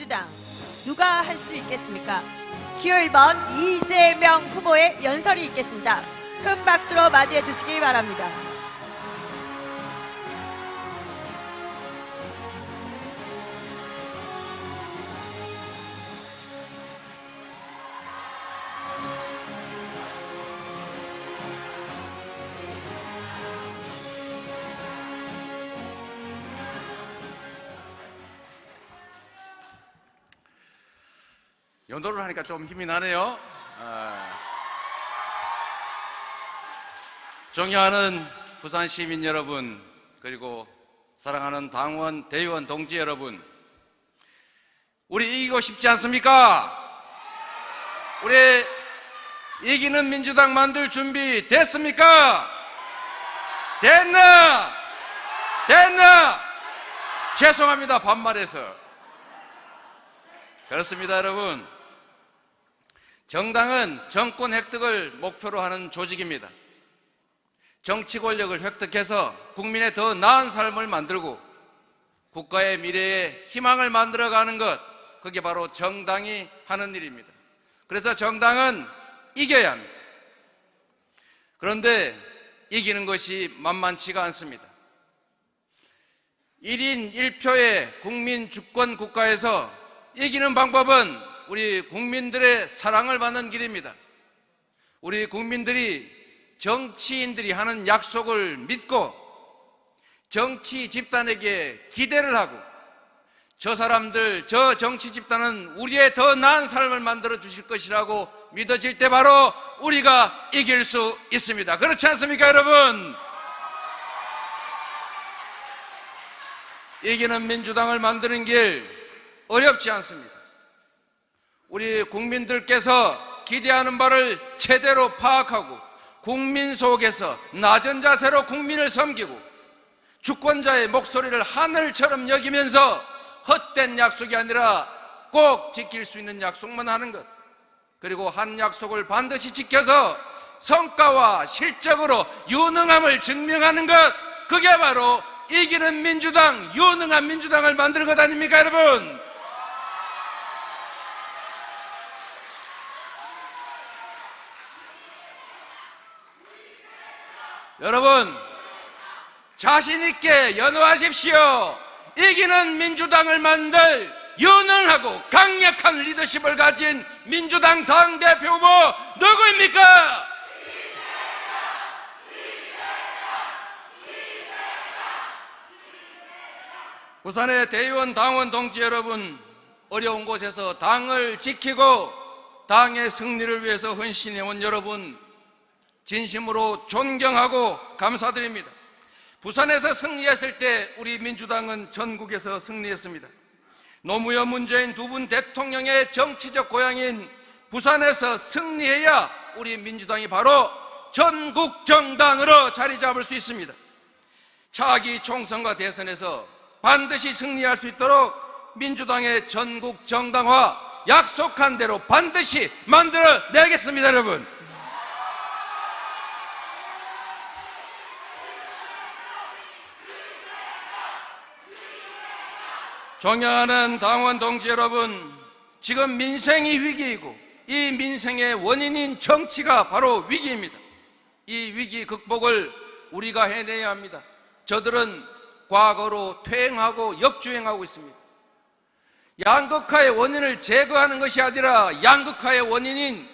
민주당 누가 할 수 있겠습니까? 기호 1번 이재명 후보의 연설이 있겠습니다. 큰 박수로 맞이해 주시기 바랍니다. 연도를 하니까 좀 힘이 나네요. 아. 존경하는 부산 시민 여러분, 그리고 사랑하는 당원, 대의원 동지 여러분, 우리 이기고 싶지 않습니까? 우리 이기는 민주당 만들 준비 됐습니까? 됐나? 됐나? 죄송합니다, 반말해서. 그렇습니다, 여러분. 정당은 정권 획득을 목표로 하는 조직입니다. 정치 권력을 획득해서 국민의 더 나은 삶을 만들고 국가의 미래에 희망을 만들어가는 것, 그게 바로 정당이 하는 일입니다. 그래서 정당은 이겨야 합니다. 그런데 이기는 것이 만만치가 않습니다. 1인 1표의 국민 주권 국가에서 이기는 방법은 우리 국민들의 사랑을 받는 길입니다. 우리 국민들이 정치인들이 하는 약속을 믿고 정치 집단에게 기대를 하고 저 사람들, 저 정치 집단은 우리의 더 나은 삶을 만들어 주실 것이라고 믿어질 때 바로 우리가 이길 수 있습니다. 그렇지 않습니까, 여러분? 이기는 민주당을 만드는 길 어렵지 않습니다. 우리 국민들께서 기대하는 바를 제대로 파악하고 국민 속에서 낮은 자세로 국민을 섬기고 주권자의 목소리를 하늘처럼 여기면서 헛된 약속이 아니라 꼭 지킬 수 있는 약속만 하는 것. 그리고 한 약속을 반드시 지켜서 성과와 실적으로 유능함을 증명하는 것. 그게 바로 이기는 민주당, 유능한 민주당을 만드는 것 아닙니까, 여러분? 여러분, 자신 있게 연호하십시오. 이기는 민주당을 만들 유능하고 강력한 리더십을 가진 민주당 당 대표 후보 누구입니까? 부산의 대의원 당원 동지 여러분, 어려운 곳에서 당을 지키고 당의 승리를 위해서 헌신해온 여러분, 진심으로 존경하고 감사드립니다. 부산에서 승리했을 때 우리 민주당은 전국에서 승리했습니다. 노무현 문재인 두 분 대통령의 정치적 고향인 부산에서 승리해야 우리 민주당이 바로 전국 정당으로 자리 잡을 수 있습니다. 차기 총선과 대선에서 반드시 승리할 수 있도록 민주당의 전국 정당화 약속한 대로 반드시 만들어 내겠습니다, 여러분. 존경하는 당원 동지 여러분, 지금 민생이 위기이고 이 민생의 원인인 정치가 바로 위기입니다. 이 위기 극복을 우리가 해내야 합니다. 저들은 과거로 퇴행하고 역주행하고 있습니다. 양극화의 원인을 제거하는 것이 아니라 양극화의 원인인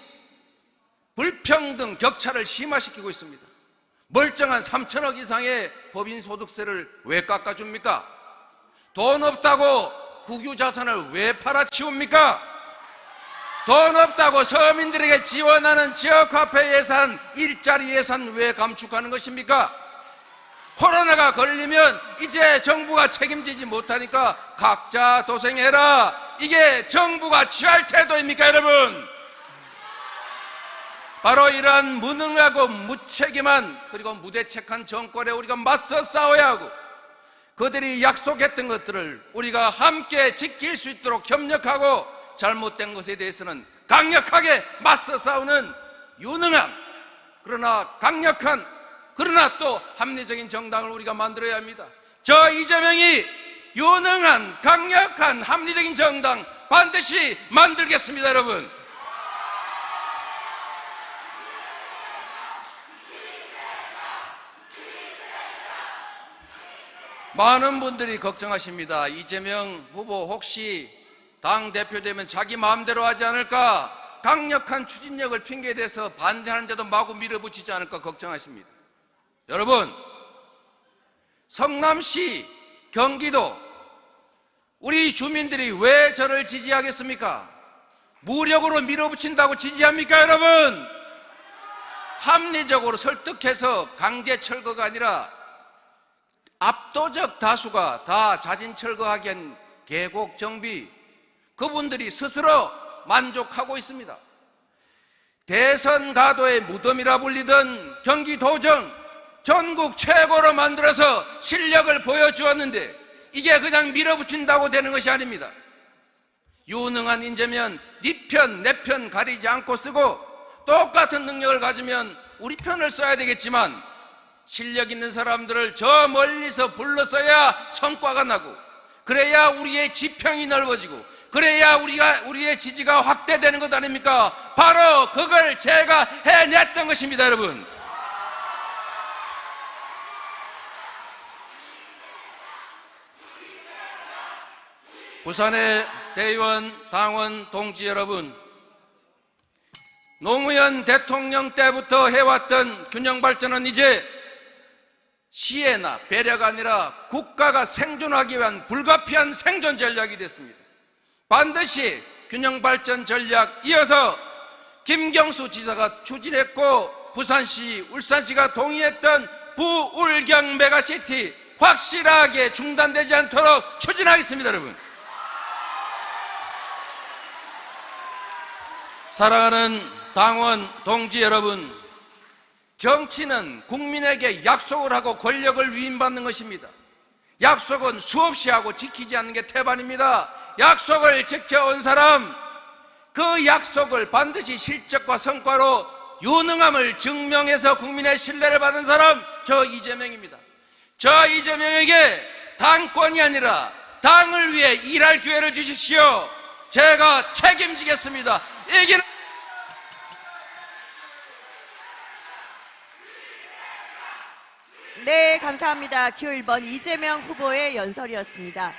불평등, 격차를 심화시키고 있습니다. 멀쩡한 3천억 이상의 법인 소득세를 왜 깎아줍니까? 돈 없다고 국유 자산을 왜 팔아치웁니까? 돈 없다고 서민들에게 지원하는 지역화폐 예산, 일자리 예산 왜 감축하는 것입니까? 코로나가 걸리면 이제 정부가 책임지지 못하니까 각자 도생해라. 이게 정부가 취할 태도입니까, 여러분? 바로 이러한 무능하고 무책임한 그리고 무대책한 정권에 우리가 맞서 싸워야 하고 그들이 약속했던 것들을 우리가 함께 지킬 수 있도록 협력하고 잘못된 것에 대해서는 강력하게 맞서 싸우는 유능한 그러나 강력한 그러나 또 합리적인 정당을 우리가 만들어야 합니다. 저 이재명이 유능한 강력한 합리적인 정당 반드시 만들겠습니다, 여러분. 많은 분들이 걱정하십니다. 이재명 후보 혹시 당 대표 되면 자기 마음대로 하지 않을까? 강력한 추진력을 핑계대서 반대하는데도 마구 밀어붙이지 않을까 걱정하십니다. 여러분, 성남시, 경기도, 우리 주민들이 왜 저를 지지하겠습니까? 무력으로 밀어붙인다고 지지합니까, 여러분? 합리적으로 설득해서 강제 철거가 아니라 압도적 다수가 다 자진 철거하기엔 계곡 정비 그분들이 스스로 만족하고 있습니다. 대선 가도의 무덤이라 불리던 경기도정 전국 최고로 만들어서 실력을 보여주었는데 이게 그냥 밀어붙인다고 되는 것이 아닙니다. 유능한 인재면 네 편, 내 편 가리지 않고 쓰고 똑같은 능력을 가지면 우리 편을 써야 되겠지만 실력 있는 사람들을 저 멀리서 불러써야 성과가 나고 그래야 우리의 지평이 넓어지고 그래야 우리가 우리의 지지가 확대되는 것 아닙니까? 바로 그걸 제가 해냈던 것입니다, 여러분. 부산의 대의원, 당원, 동지 여러분, 노무현 대통령 때부터 해왔던 균형 발전은 이제 시혜나 배려가 아니라 국가가 생존하기 위한 불가피한 생존 전략이 됐습니다. 반드시 균형 발전 전략 이어서 김경수 지사가 추진했고 부산시, 울산시가 동의했던 부울경 메가시티 확실하게 중단되지 않도록 추진하겠습니다, 여러분. 사랑하는 당원 동지 여러분, 정치는 국민에게 약속을 하고 권력을 위임받는 것입니다. 약속은 수없이 하고 지키지 않는 게 태반입니다. 약속을 지켜온 사람, 그 약속을 반드시 실적과 성과로 유능함을 증명해서 국민의 신뢰를 받은 사람, 저 이재명입니다. 저 이재명에게 당권이 아니라 당을 위해 일할 기회를 주십시오. 제가 책임지겠습니다. 이기는 네, 감사합니다. 기호 1번 이재명 후보의 연설이었습니다.